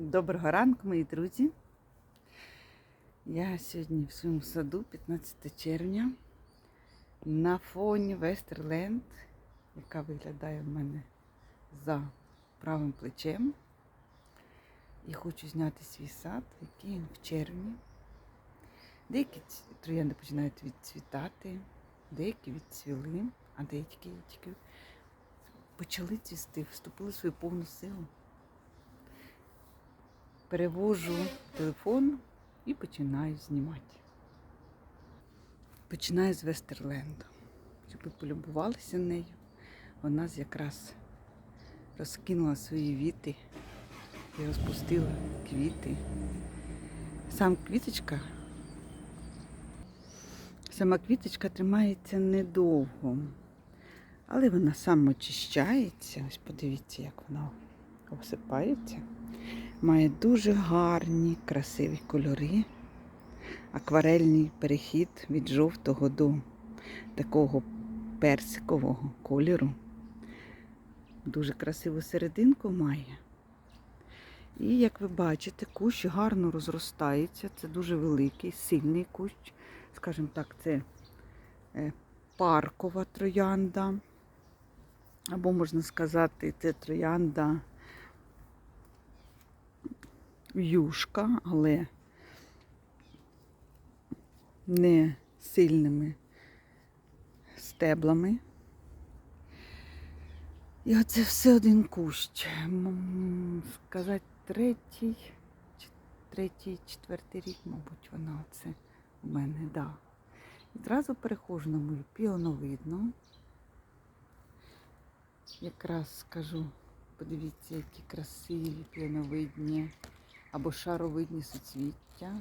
Доброго ранку, мої друзі. Я сьогодні в своєму саду, 15 червня, на фоні Вестерленд, яка виглядає в мене за правим плечем. І хочу зняти свій сад, який в червні. Деякі троянди починають відцвітати, деякі відцвіли, а деякі тільки почали цвісти, вступили в свою повну силу перевожу телефон і починаю знімати. Починаю з Вестерленду, щоб ви полюбувалися нею. Вона якраз розкинула свої віти і розпустила квіти. Сам квіточка, сама квіточка тримається недовго, але вона сам очищається. Ось подивіться, як вона обсипається. Має дуже гарні, красиві кольори, акварельний перехід від жовтого до такого персикового кольору. Дуже красиву серединку має. І, як ви бачите, кущ гарно розростається. Це дуже великий, сильний кущ. Скажімо так, це е, паркова троянда. Або, можна сказати, це троянда юшка, але не сильними стеблами. І оце все один кущ. Сказати, третій, третій, четвертий рік, мабуть, вона оце у мене, да. Одразу перехожу на мою піоновидну. Якраз скажу, подивіться, які красиві піоновидні або шаровидні суцвіття.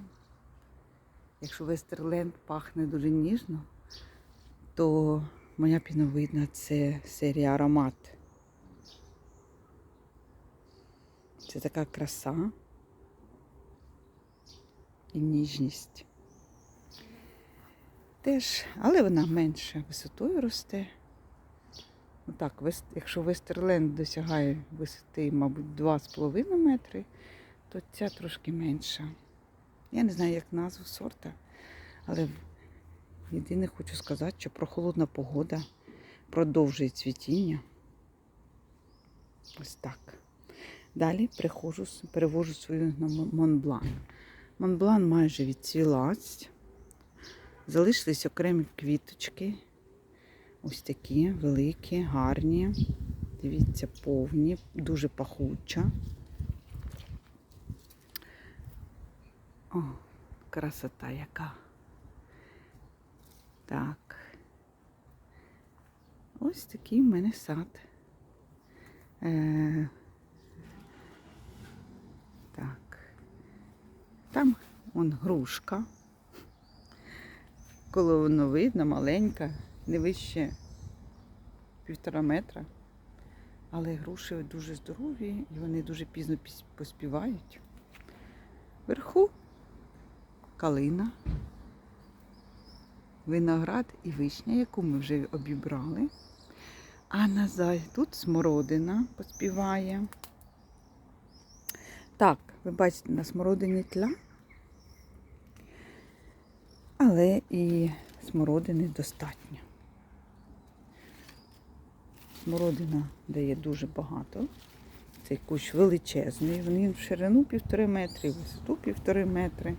Якщо Вестерленд пахне дуже ніжно, то моя піновидна це серія аромат. Це така краса і ніжність. Теж, але вона менше висотою росте. Ну так, якщо Вестерленд досягає висоти, мабуть, 2,5 метри, то ця трошки менша. Я не знаю, як назву сорта, але єдине хочу сказати, що прохолодна погода продовжує цвітіння. Ось так. Далі приходжу, перевожу свою на Монблан. Монблан майже відцвілась. Залишились окремі квіточки. Ось такі великі, гарні. Дивіться, повні, дуже пахуча. О, красота яка. Так. Ось такий в мене сад. Е, так. Там он грушка. Коли воно видно, маленька, не вище півтора метра. Але груші дуже здорові і вони дуже пізно поспівають. Вверху калина, виноград і вишня, яку ми вже обібрали. А назад тут смородина поспіває. Так, ви бачите, на смородині тля. Але і смородини достатньо. Смородина дає дуже багато. Цей кущ величезний. Він в ширину півтори метри, висоту півтори метри.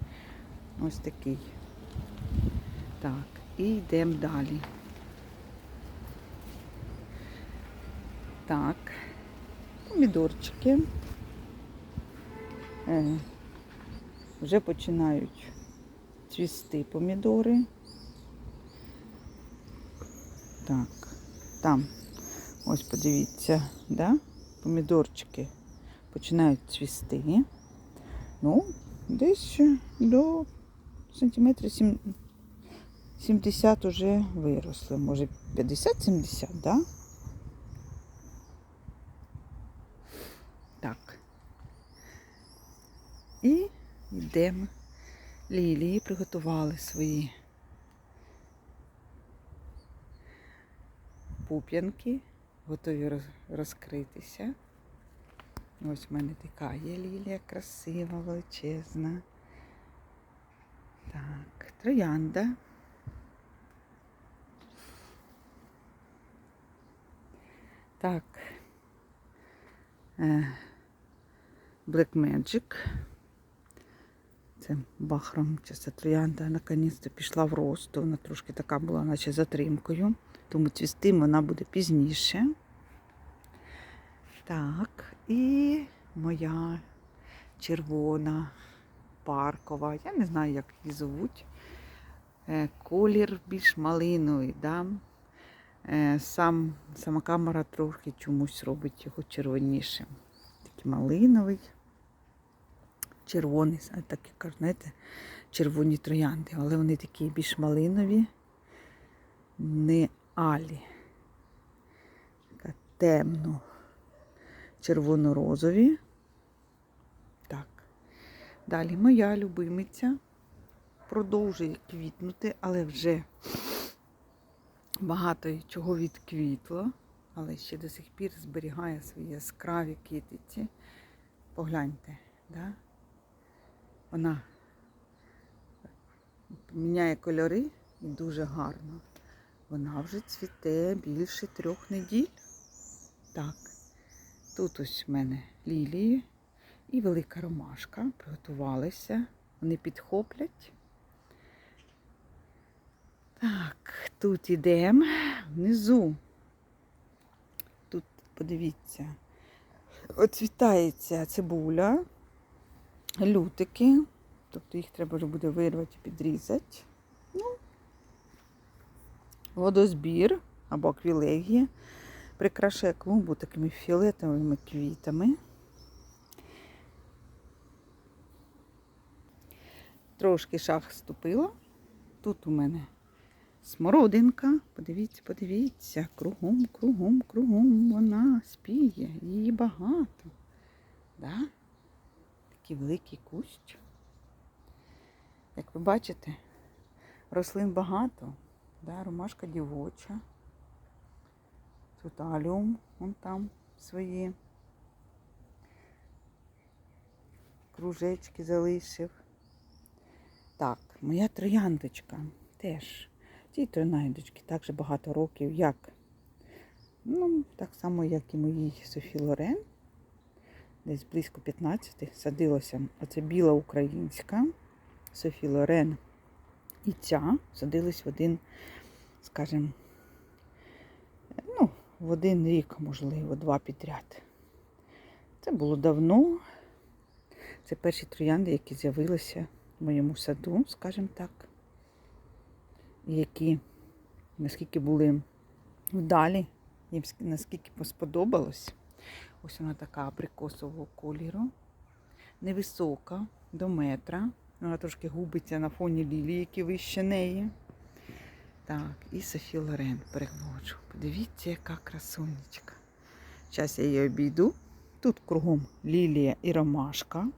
Ось такий. Так, і йдемо далі. Так, помідорчики. Е, вже починають цвісти помідори. Так, там, ось подивіться, да? помідорчики починають цвісти. Ну, десь до сантиметрів сім- 70 вже виросли. Може 50-70, да? Так. І йдемо. Лілії приготували свої пуп'янки, готові розкритися. Ось в мене така є лілія красива, величезна. Так, троянда. Так. Е, Black Magic. Це бахром чи це троянда наконець-то пішла в рост. Вона трошки така була, наче затримкою. Тому цвісти вона буде пізніше. Так, і моя червона паркова. Я не знаю, як її звуть. Е, Колір більш малиновий. Да? Е, Сам, сама камера трохи чомусь робить його червонішим. Такий малиновий, червоний, а так як знаєте, червоні троянди, але вони такі більш малинові, не алі. Така темно червоно-розові. Далі моя любимиця продовжує квітнути, але вже багато чого відквітло, але ще до сих пір зберігає свої яскраві квітиці. Погляньте, да? вона міняє кольори і дуже гарно. Вона вже цвіте більше трьох неділь. Так. Тут ось в мене лілії і велика ромашка. Приготувалися. Вони підхоплять. Так, тут ідемо внизу. Тут, подивіться, оцвітається цибуля, лютики. Тобто їх треба вже буде вирвати і підрізати. Ну, водозбір або аквілегія прикрашає клумбу такими фіолетовими квітами. Трошки шах ступила. Тут у мене смородинка. Подивіться, подивіться, кругом, кругом, кругом вона спіє. Її багато. Да? Такий великий кущ. Як ви бачите, рослин багато. Да? Ромашка дівоча. Тут аліум, вон там свої кружечки залишив. Так, моя трояндочка теж. Цій трояндочки також багато років, як, ну, так само, як і моїй Софі Лорен. Десь близько 15 садилася. Оце біла українська Софі Лорен і ця садились в один, скажімо, ну, в один рік, можливо, два підряд. Це було давно. Це перші троянди, які з'явилися моєму саду, скажімо так. Які наскільки були вдалі, їм наскільки сподобалось. Ось вона така абрикосового кольору. Невисока, до метра. Вона трошки губиться на фоні лілії, які вище неї. Так, і Софі Лорен переводжу. Подивіться, яка красунечка. Зараз я її обійду. Тут кругом лілія і ромашка.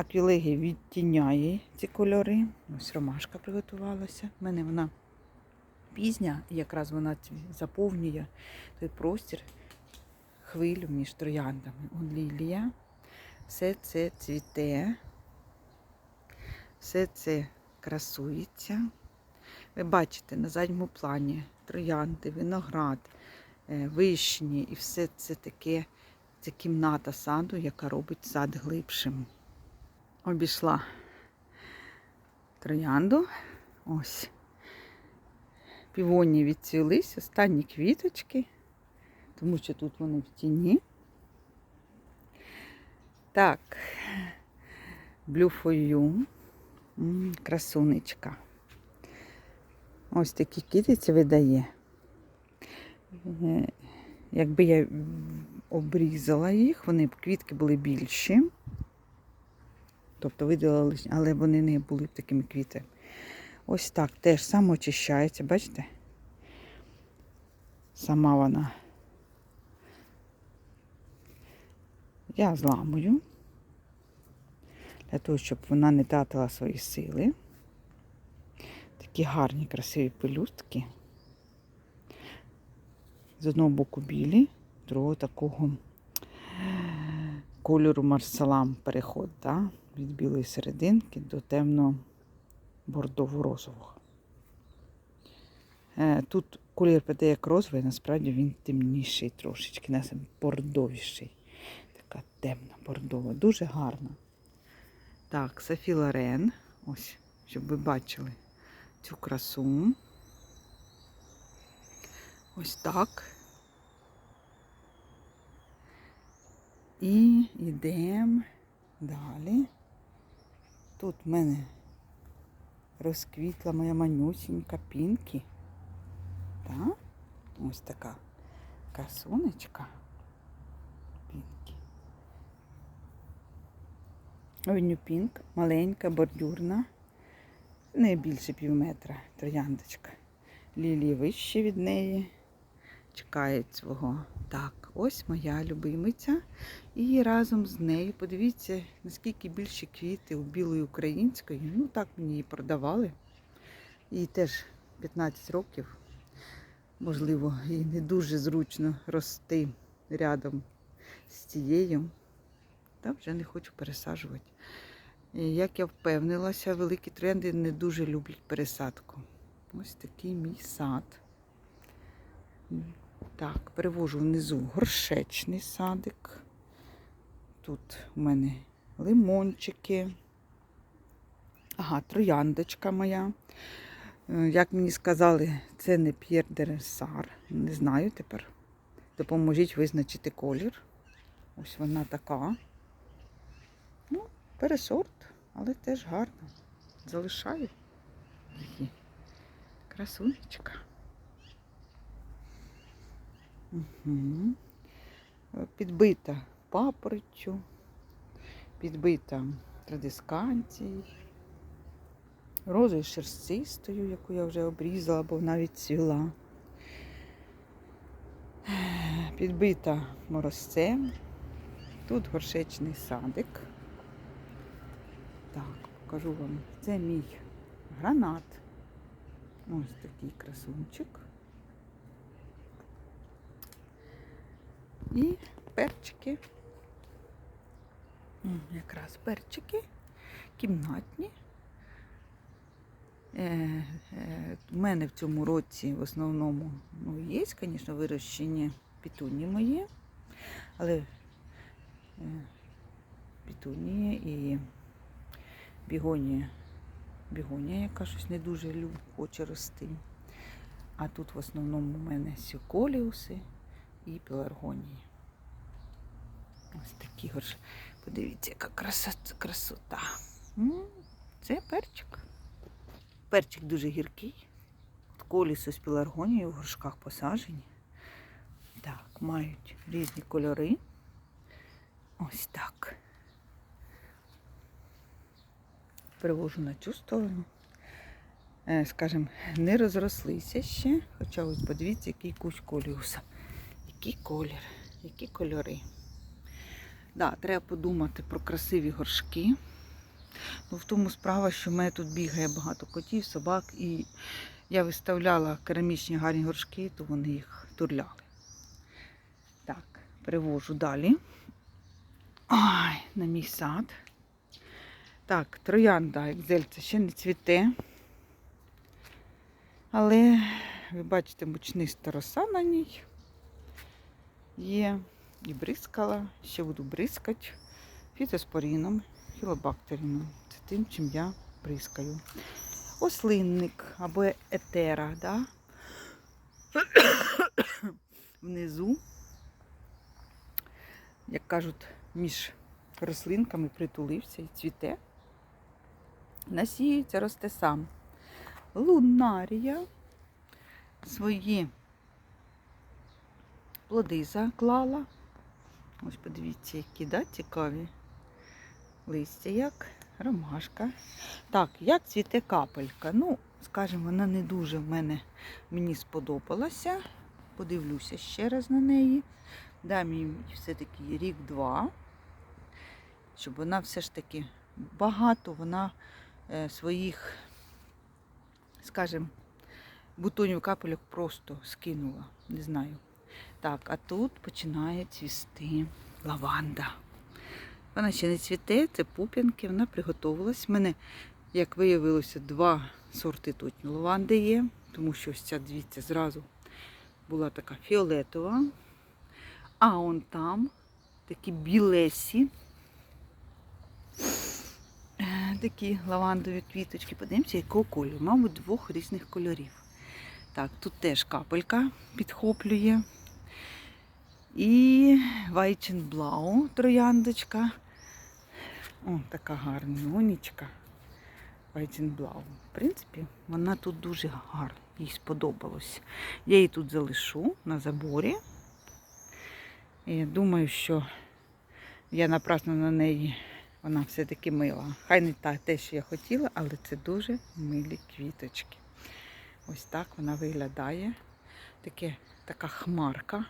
Аквілегія відтіняє ці кольори. Ось ромашка приготувалася. У мене вона пізня, і якраз вона заповнює той простір хвилю між трояндами. Он лілія. Все це цвіте. Все це красується. Ви бачите, на задньому плані троянди, виноград, е, вишні і все це таке, це кімната саду, яка робить сад глибшим. Обійшла троянду. Ось. Півоні відцвілись, останні квіточки, тому що тут вони в тіні. Так, блюфою, красунечка. Ось такі китиці видає. Е, якби я обрізала їх, вони б квітки були більші. Тобто видалили, але вони не були б такими квітами. Ось так теж самоочищається, бачите? Сама вона. Я зламую, для того, щоб вона не тратила свої сили. Такі гарні, красиві пелюстки. З одного боку білі, з другого такого кольору марсалам переход, да? Від білої серединки до темно-бордово-розового. Е, Тут колір піде як розовий, насправді він темніший трошечки, нас бордовіший. Така темна бордова. Дуже гарна. Так, Софі Лорен. Ось, щоб ви бачили цю красу. Ось так. І йдемо далі. Тут в мене розквітла моя манюсінька пінкі. Так? Ось така красунечка. Пінкі. Овеню пінк, маленька, бордюрна. Не більше пів метра трояндочка. Лілії вище від неї. Чекають свого. Так, ось моя любимиця. І разом з нею, подивіться, наскільки більше квіти у білої української. Ну, так мені її продавали. Їй теж 15 років. Можливо, їй не дуже зручно рости рядом з цією. Та вже не хочу пересаджувати. Як я впевнилася, великі тренди не дуже люблять пересадку. Ось такий мій сад. Так, перевожу внизу горшечний садик. Тут у мене лимончики. Ага, трояндочка моя. Е, Як мені сказали, це не П'єр де Ресар. Не знаю тепер. Допоможіть визначити колір. Ось вона така. Ну, пересорт, але теж гарно. Залишаю. Красунечка. Підбита папоротчю, підбита традисканцією, розою шерстистою, яку я вже обрізала, бо навіть цвіла. Підбита морозцем. Тут горшечний садик. Так, покажу вам. Це мій гранат. Ось такий красунчик. І перчики. Якраз перчики кімнатні. Е, е, У мене в цьому році в основному ну, є, звісно, вирощені пітуні мої, але е, пітунії і бігонія, бігонія, яка щось не дуже люб, хоче рости. А тут в основному у мене сіколіуси і пеларгонії. Ось такі горш. Подивіться, яка красота. красота. Це перчик. Перчик дуже гіркий. Колісо з пеларгонією в горшках посаджені. Так, мають різні кольори. Ось так. Перевожу на цю сторону. Е, Скажем, не розрослися ще. Хоча ось подивіться, який кущ коліуса. Який колір, які кольори. Да, треба подумати про красиві горшки. Ну, в тому справа, що в мене тут бігає багато котів, собак, і я виставляла керамічні гарні горшки, то вони їх турляли. Так, перевожу далі. Ой, на мій сад. Так, троянда екзельця ще не цвіте. Але, ви бачите, мучниста роса на ній є. І бризкала, ще буду бризкати фітоспоріном, філобактеріном. Це тим, чим я бризкаю. Ослинник або етера, да? внизу, як кажуть, між рослинками притулився і цвіте. Насіється, росте сам. Лунарія свої плоди заклала. Ось подивіться, які да, цікаві. Листя як, ромашка. Так, як цвіте капелька. Ну, скажімо, вона не дуже в мене мені сподобалася. Подивлюся ще раз на неї. Дам їй все-таки рік-два, щоб вона все ж таки багато вона е, своїх, скажімо, бутонів капельок просто скинула. Не знаю. Так, а тут починає цвісти лаванда. Вона ще не цвіте, це пуп'янки, вона приготувалась. У мене, як виявилося, два сорти тут лаванди є, тому що ось ця, дивіться, зразу була така фіолетова. А он там такі білесі. Е, Такі лавандові квіточки. Подивимося, якого кольору. Мабуть, двох різних кольорів. Так, тут теж капелька підхоплює. І Вайченблау трояндочка. О, така гарнюнечка. Вайченблау. В принципі, вона тут дуже гарна. Їй сподобалось. Я її тут залишу на заборі. І думаю, що я напрасно на неї, вона все-таки мила. Хай не та, те, що я хотіла, але це дуже милі квіточки. Ось так вона виглядає. Таке, така хмарка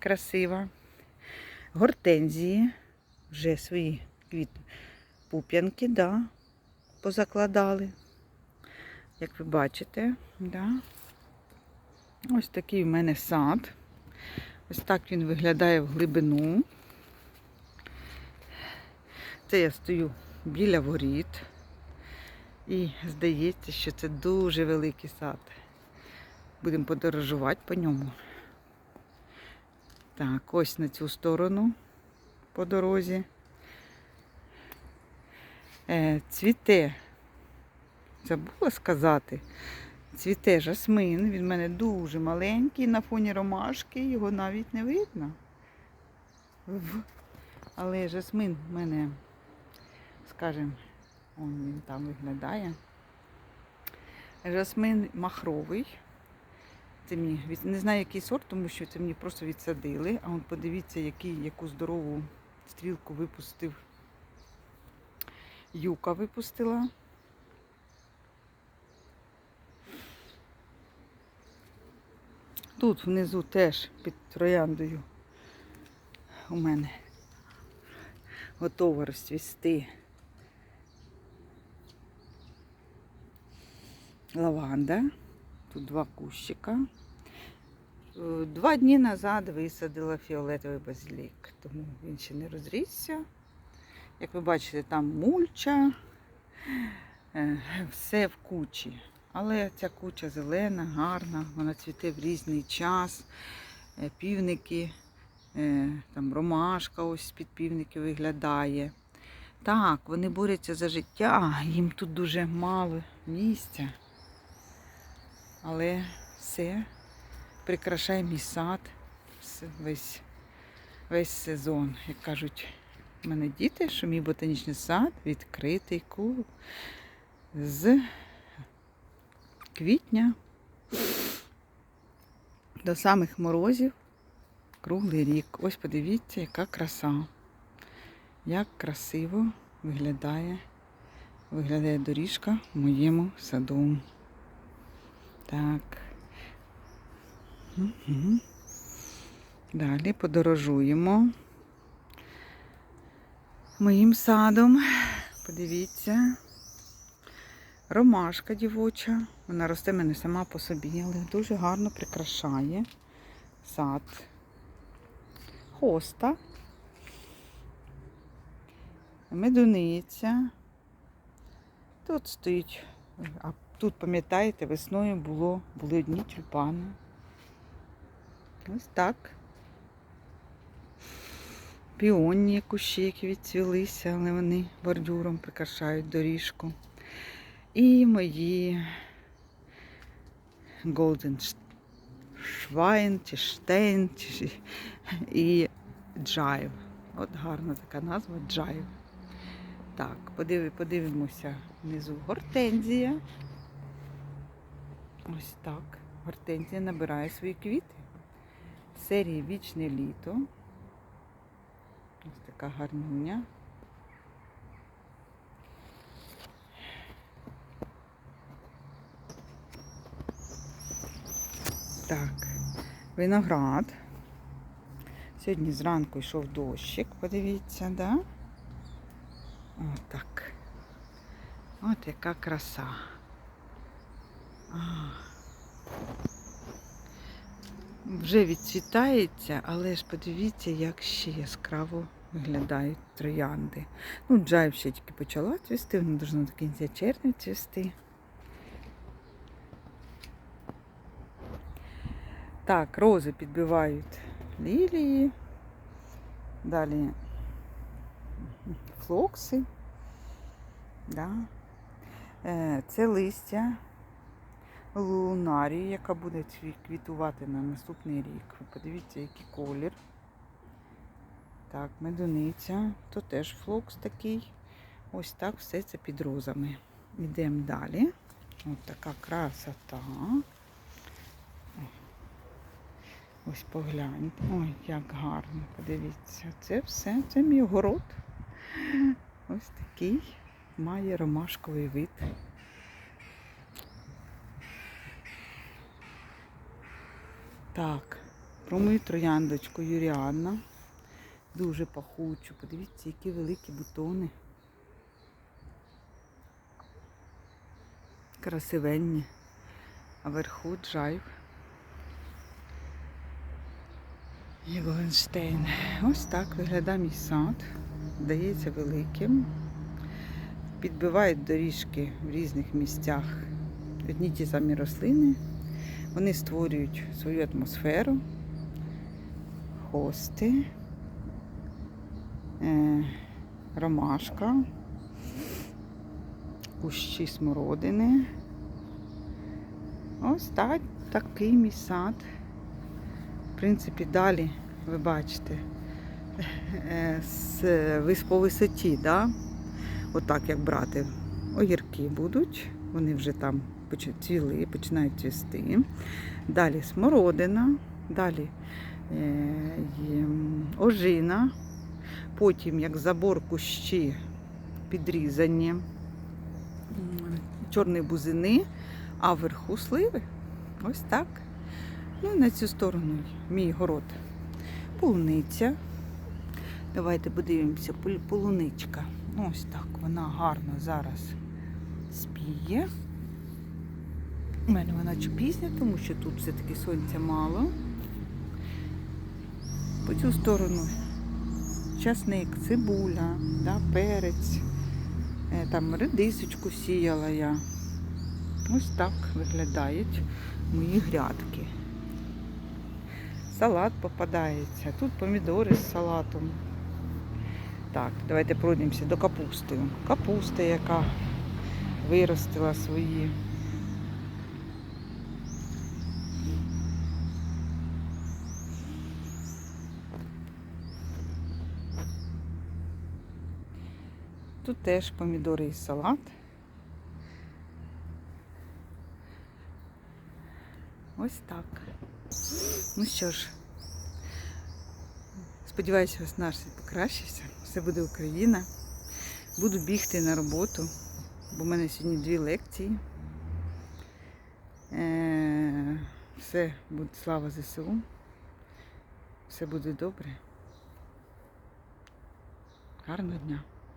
красива. Гортензії вже свої квіт пуп'янки, да, позакладали. Як ви бачите, да. ось такий в мене сад. Ось так він виглядає в глибину. Це я стою біля воріт. І здається, що це дуже великий сад. Будемо подорожувати по ньому. Так, ось на цю сторону по дорозі. Е, цвіте, забула сказати, цвіте жасмин. Він в мене дуже маленький на фоні ромашки, його навіть не видно. Але жасмин в мене, скажімо, він там виглядає. Жасмин махровий. Це мені не знаю, який сорт, тому що це мені просто відсадили. А от подивіться, який, яку здорову стрілку випустив. Юка випустила. Тут внизу теж під трояндою у мене готова розцвісти лаванда. Тут два кущика. Два дні назад висадила фіолетовий базилік, тому він ще не розрісся. Як ви бачите, там мульча, е, все в кучі. Але ця куча зелена, гарна, вона цвіте в різний час. Е, Півники, е, там ромашка ось під півники виглядає. Так, вони борються за життя, їм тут дуже мало місця. Але все прикрашає мій сад весь, весь сезон. Як кажуть в мене діти, що мій ботанічний сад відкритий клуб з квітня до самих морозів круглий рік. Ось подивіться, яка краса. Як красиво виглядає, виглядає доріжка в моєму саду. Так. Далі подорожуємо моїм садом. Подивіться. Ромашка дівоча. Вона росте мене сама по собі, але дуже гарно прикрашає сад. Хоста. Медуниця. Тут стоїть, а тут, пам'ятаєте, весною було, були одні тюльпани. Ось так. Піонні кущі, які відцвілися, але вони бордюром прикрашають доріжку. І мої Golden Schwein, чи Штейн, чи і Джайв. От гарна така назва Джайв. Так, подиви- подивимося внизу гортензія. Ось так. Гортензія набирає свої квіти. Серії Вічне літо. Ось така гарнюня. Так, виноград. Сьогодні зранку йшов дощик, подивіться, да? Отак. От яка краса. Вже відцвітається, але ж подивіться, як ще яскраво виглядають троянди. Ну, джайв ще тільки почала цвісти, воно должно до кінця червня цвісти. Так, рози підбивають лілії. Далі флокси. Да. Е, Це листя лунарії, яка буде квітувати на наступний рік. Ви подивіться, який колір. Так, медуниця, то теж флокс такий. Ось так все це під розами. Йдемо далі. Ось така красота. Ось погляньте. Ой, як гарно, подивіться. Це все, це мій город. Ось такий має ромашковий вид. Так, про мою трояндочку Юріанна. Дуже пахучу. Подивіться, які великі бутони. Красивенні. А вверху джайв. Євгенштейн. Ось так виглядає мій сад. Здається великим. Підбивають доріжки в різних місцях одні ті самі рослини. Вони створюють свою атмосферу, хости, е, ромашка, кущі смородини. Ось так, такий мій сад. В принципі, далі ви бачите, е, по висоті, да? отак як брати, огірки будуть, вони вже там цвіли, починають цвісти. Далі смородина, далі е, ожина, потім як забор кущі підрізані, чорні бузини, а вверху сливи. Ось так. Ну і на цю сторону мій город. Полуниця. Давайте подивимося, полуничка. Ось так, вона гарно зараз спіє. У мене вона чи пізня, тому що тут все-таки сонця мало. По цю сторону часник, цибуля, да, перець, Е, там редисочку сіяла я. Ось так виглядають мої грядки. Салат попадається. Тут помідори з салатом. Так, давайте пройдемося до капусти. Капуста, яка виростила свої. Тут теж помідори і салат. Ось так. Ну що ж, сподіваюся, ось наш світ покращився. Все буде Україна. Буду бігти на роботу, бо в мене сьогодні дві лекції. Е, Все буде слава ЗСУ. Все буде добре. Гарного дня.